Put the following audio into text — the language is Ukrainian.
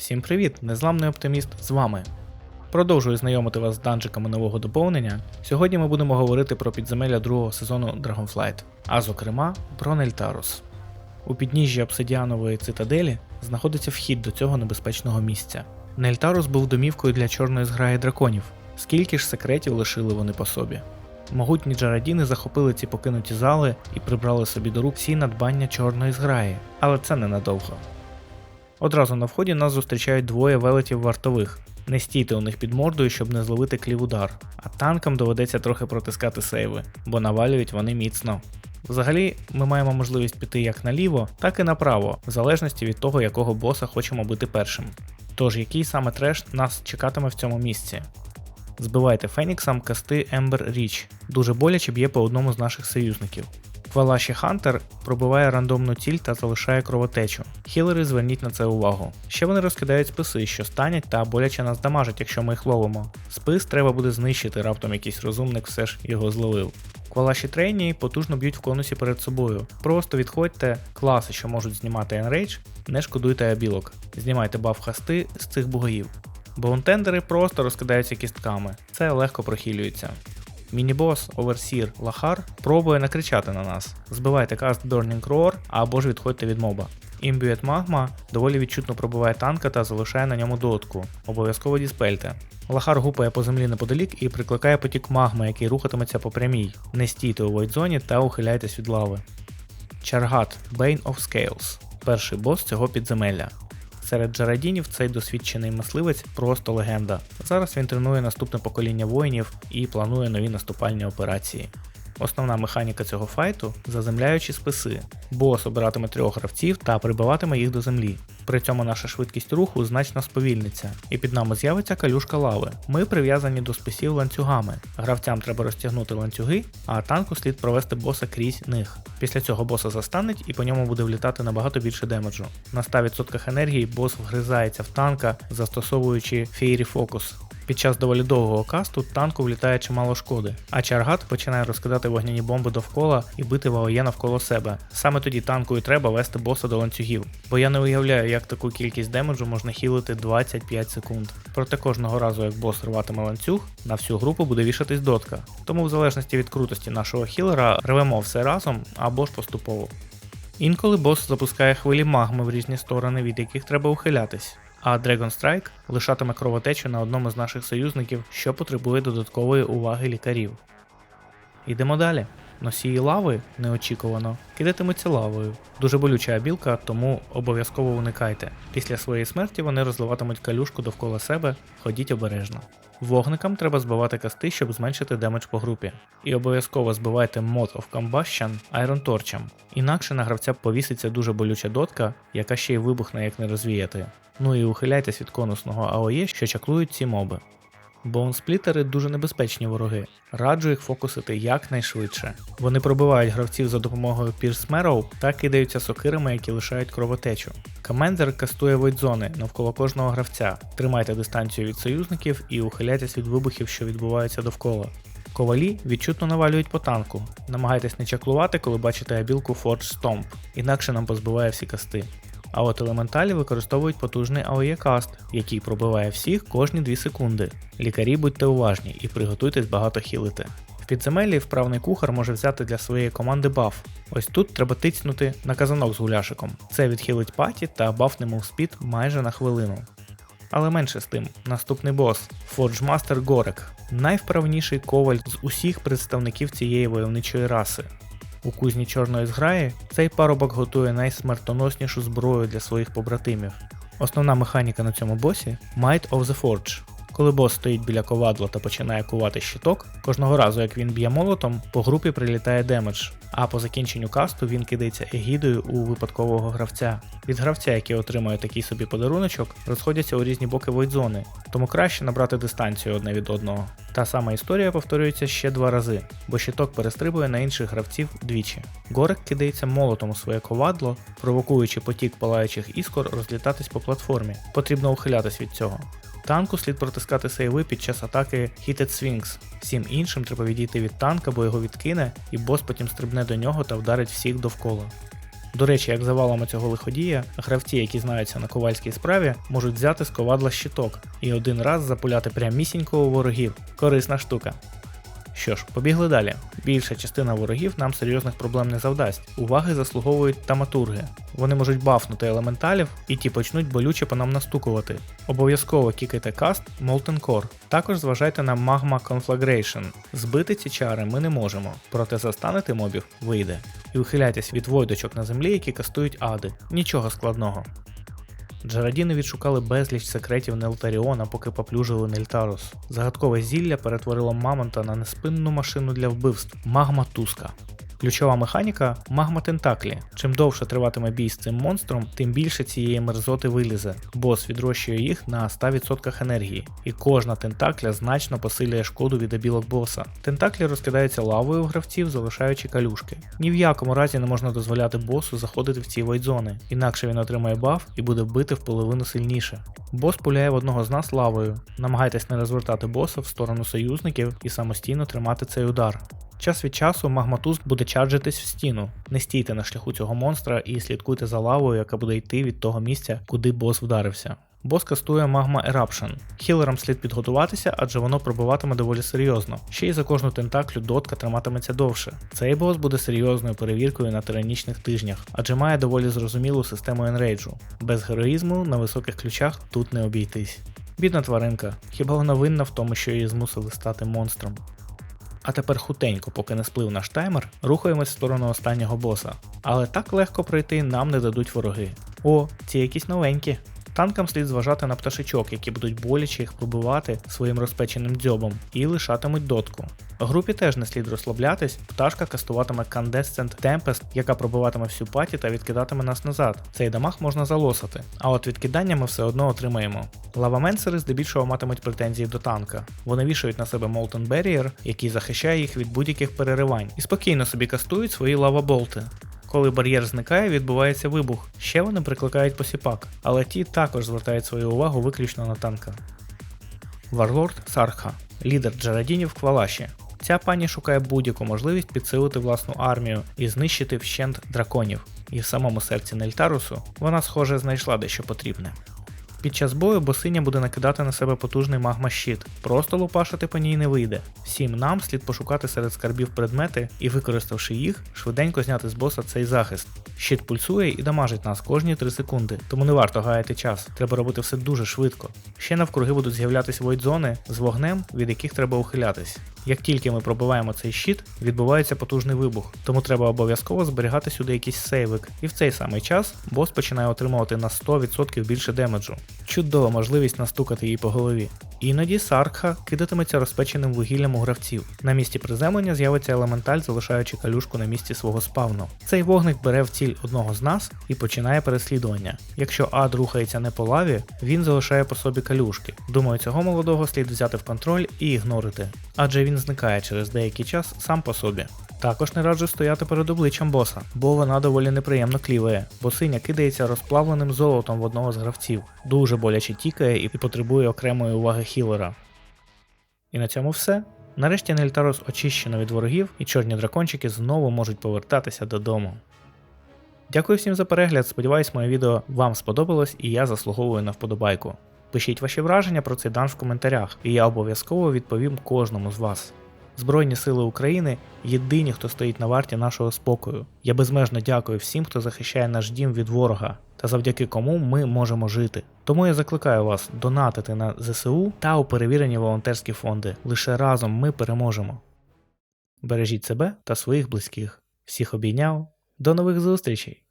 Всім привіт! Незламний оптиміст з вами. Продовжую знайомити вас з данжиками нового доповнення. Сьогодні ми будемо говорити про підземелля другого сезону Dragonflight, а зокрема про Нельтарус. У підніжжі обсидіанової цитаделі знаходиться вхід до цього небезпечного місця. Нельтарус був домівкою для чорної зграї драконів. Скільки ж секретів лишили вони по собі? Могутні джарадіни захопили ці покинуті зали і прибрали собі до рук всі надбання чорної зграї, але це ненадовго. Одразу на вході нас зустрічають двоє велетів вартових. Не стійте у них під мордою, щоб не зловити клівудар, а танкам доведеться трохи протискати сейви, бо навалюють вони міцно. Взагалі, ми маємо можливість піти як наліво, так і направо, в залежності від того, якого боса хочемо бити першим. Тож, який саме треш нас чекатиме в цьому місці. Збивайте Феніксом касти Ember Reach, дуже боляче б'є по одному з наших союзників. Валаші Хантер пробиває рандомну ціль та залишає кровотечу. Хілери зверніть на це увагу. Ще вони розкидають списи, що станять та боляче нас дамажать, якщо ми їх ловимо. Спис треба буде знищити, раптом якийсь розумник все ж його зловив. Квалаші трейні потужно б'ють в конусі перед собою. Просто відходьте, класи, що можуть знімати енрейдж, не шкодуйте абілок. Знімайте баф хасти з цих бугаїв. Боунтендери просто розкидаються кістками, це легко прохилюється. Мінібос, Оверсір, Лахар пробує накричати на нас. Збивайте каст Burning Roar або ж відходьте від моба. Імбюет Магма доволі відчутно пробиває танка та залишає на ньому дотку. Обов'язково діспельте. Лахар гупає по землі неподалік і прикликає потік магми, який рухатиметься по прямій. Не стійте у войдзоні та ухиляйтесь від лави. Чаргат Bane of Scales перший бос цього підземелля. Серед джарадінів цей досвідчений мисливець просто легенда. Зараз він тренує наступне покоління воїнів і планує нові наступальні операції. Основна механіка цього файту заземляючі списи. Бос обиратиме трьох гравців та прибиватиме їх до землі. При цьому наша швидкість руху значно сповільниться, і під нами з'явиться калюшка лави. Ми прив'язані до списів ланцюгами. Гравцям треба розтягнути ланцюги, а танку слід провести боса крізь них. Після цього боса застанеть і по ньому буде влітати набагато більше демеджу. На 100% енергії бос вгризається в танка, застосовуючи фейрі фокус. Під час доволі довгого касту танку влітає чимало шкоди, а чаргат починає розкидати вогняні бомби довкола і бити ваоє навколо себе. Саме тоді танку і треба вести боса до ланцюгів, бо я не уявляю, як таку кількість демеджу можна хілити 25 секунд. Проте кожного разу, як бос рватиме ланцюг, на всю групу буде вішатись дотка. Тому в залежності від крутості нашого хілера рвемо все разом або ж поступово. Інколи бос запускає хвилі магми в різні сторони, від яких треба ухилятись. А Dragon Strike лишатиме кровотечу на одному з наших союзників, що потребує додаткової уваги лікарів. Йдемо далі. Носії лави неочікувано кидатимуться лавою. Дуже болюча білка, тому обов'язково уникайте. Після своєї смерті вони розливатимуть калюшку довкола себе, ходіть обережно. Вогникам треба збивати касти, щоб зменшити демедж по групі. І обов'язково збивайте Mod of Combustion Iron Torchем, інакше на гравця повіситься дуже болюча дотка, яка ще й вибухне як не розвіяти. Ну і ухиляйтесь від конусного АОЄ, що чаклують ці моби. Боунсплітери дуже небезпечні вороги. Раджу їх фокусити якнайшвидше. Вони пробивають гравців за допомогою Pierce Marrow та кидаються сокирами, які лишають кровотечу. Комендер кастує войдзони навколо кожного гравця. Тримайте дистанцію від союзників і ухиляйтесь від вибухів, що відбуваються довкола. Ковалі відчутно навалюють по танку. Намагайтесь не чаклувати, коли бачите абілку Forge Stomp, інакше нам позбиває всі касти. А от елементалі використовують потужний AOE каст, який пробиває всіх кожні 2 секунди. Лікарі будьте уважні і приготуйтесь багато хілити. В підземеллі вправний кухар може взяти для своєї команди баф. Ось тут треба тицнути на казанок з гуляшиком. Це відхилить паті та бафне мувспід майже на хвилину. Але менше з тим, наступний бос Forge Горек, найвправніший коваль з усіх представників цієї войовничої раси. У кузні чорної зграї цей парубок готує найсмертоноснішу зброю для своїх побратимів. Основна механіка на цьому босі Might of the Forge. Коли бос стоїть біля ковадла та починає кувати щиток, кожного разу як він б'є молотом, по групі прилітає демедж, а по закінченню касту він кидається егідою у випадкового гравця. Від гравця, який отримує такий собі подаруночок, розходяться у різні боки войдзони, тому краще набрати дистанцію одне від одного. Та сама історія повторюється ще два рази, бо щиток перестрибує на інших гравців двічі. Горек кидається молотом у своє ковадло, провокуючи потік палаючих іскор розлітатись по платформі. Потрібно ухилятись від цього. Танку слід протискати сейви під час атаки Heated Swings. Всім іншим треба відійти від танка, бо його відкине, і бос потім стрибне до нього та вдарить всіх довкола. До речі, як завалами цього лиходія, гравці, які знаються на ковальській справі, можуть взяти з ковадла щиток і один раз запуляти прямісінько у ворогів. Корисна штука. Що ж, побігли далі. Більша частина ворогів нам серйозних проблем не завдасть. Уваги заслуговують таматурги. Вони можуть бафнути елементалів, і ті почнуть болюче по нам настукувати. Обов'язково кікайте каст Molten Core. Також зважайте на Magma Conflagration. Збити ці чари ми не можемо, проте застанити мобів вийде. І ухиляйтесь від войдочок на землі, які кастують ади. Нічого складного. Джарадіни відшукали безліч секретів Нелтаріона, поки поплюжили Нельтарус. Загадкове зілля перетворило Мамонта на неспинну машину для вбивств магма Туска. Ключова механіка магма Тентаклі. Чим довше триватиме бій з цим монстром, тим більше цієї мерзоти вилізе. Бос відрощує їх на 100% енергії, і кожна тентакля значно посилює шкоду від обілок боса. Тентаклі розкидаються лавою у гравців, залишаючи калюшки. Ні в якому разі не можна дозволяти босу заходити в ці войдзони, інакше він отримає баф і буде вбити в половину сильніше. Бос пуляє в одного з нас лавою. Намагайтесь не розвертати боса в сторону союзників і самостійно тримати цей удар. Час від часу магматуз буде чарджитись в стіну. Не стійте на шляху цього монстра і слідкуйте за лавою, яка буде йти від того місця, куди бос вдарився. Бос кастує Magma Eruption. Хілерам слід підготуватися, адже воно пробиватиме доволі серйозно. Ще й за кожну тентаклю дотка триматиметься довше. Цей бос буде серйозною перевіркою на тиранічних тижнях, адже має доволі зрозумілу систему енрейджу. Без героїзму на високих ключах тут не обійтись. Бідна тваринка, хіба вона винна в тому, що її змусили стати монстром. А тепер хутенько, поки не сплив наш таймер, рухаємось в сторону останнього боса. Але так легко пройти нам не дадуть вороги. О, ці якісь новенькі. Танкам слід зважати на пташечок, які будуть боляче їх пробивати своїм розпеченим дзьобом і лишатимуть дотку. Групі теж не слід розслаблятись, пташка кастуватиме Candescent Tempest, яка пробиватиме всю паті та відкидатиме нас назад. Цей дамаг можна залосити, а от відкидання ми все одно отримаємо. Лаваменсери здебільшого матимуть претензії до танка. Вони вішають на себе Molten Barrier, який захищає їх від будь-яких переривань, і спокійно собі кастують свої лаваболти. Коли бар'єр зникає, відбувається вибух. Ще вони прикликають посіпак, але ті також звертають свою увагу виключно на танка. Варлорд Сарха, лідер Джарадінів Квалаші. Ця пані шукає будь-яку можливість підсилити власну армію і знищити вщент драконів. І в самому серці Нельтарусу вона, схоже, знайшла дещо потрібне. Під час бою босиня буде накидати на себе потужний магма щит. Просто лупашити по ній не вийде. Всім нам слід пошукати серед скарбів предмети і, використавши їх, швиденько зняти з боса цей захист. Щит пульсує і дамажить нас кожні 3 секунди, тому не варто гаяти час. Треба робити все дуже швидко. Ще навкруги будуть з'являтися войдзони з вогнем, від яких треба ухилятись. Як тільки ми пробиваємо цей щит, відбувається потужний вибух, тому треба обов'язково зберігати сюди якийсь сейвик, і в цей самий час бос починає отримувати на 100% більше демеджу. Чудова можливість настукати її по голові. Іноді Саркха кидатиметься розпеченим вугіллям у гравців. На місці приземлення з'явиться елементаль, залишаючи калюшку на місці свого спавну. Цей вогник бере в ціль одного з нас і починає переслідування. Якщо ад рухається не по лаві, він залишає по собі калюшки. Думаю, цього молодого слід взяти в контроль і ігнорити, адже він зникає через деякий час сам по собі. Також не раджу стояти перед обличчям боса, бо вона доволі неприємно кліває, бо синя кидається розплавленим золотом в одного з гравців, дуже боляче тікає і потребує окремої уваги хілера. І на цьому все. Нарешті Нельтарос очищено від ворогів, і чорні дракончики знову можуть повертатися додому. Дякую всім за перегляд. Сподіваюсь, моє відео вам сподобалось і я заслуговую на вподобайку. Пишіть ваші враження про цей данж в коментарях, і я обов'язково відповім кожному з вас. Збройні сили України єдині, хто стоїть на варті нашого спокою. Я безмежно дякую всім, хто захищає наш дім від ворога, та завдяки кому ми можемо жити. Тому я закликаю вас донатити на ЗСУ та у перевірені волонтерські фонди. Лише разом ми переможемо. Бережіть себе та своїх близьких. Всіх обійняв. До нових зустрічей!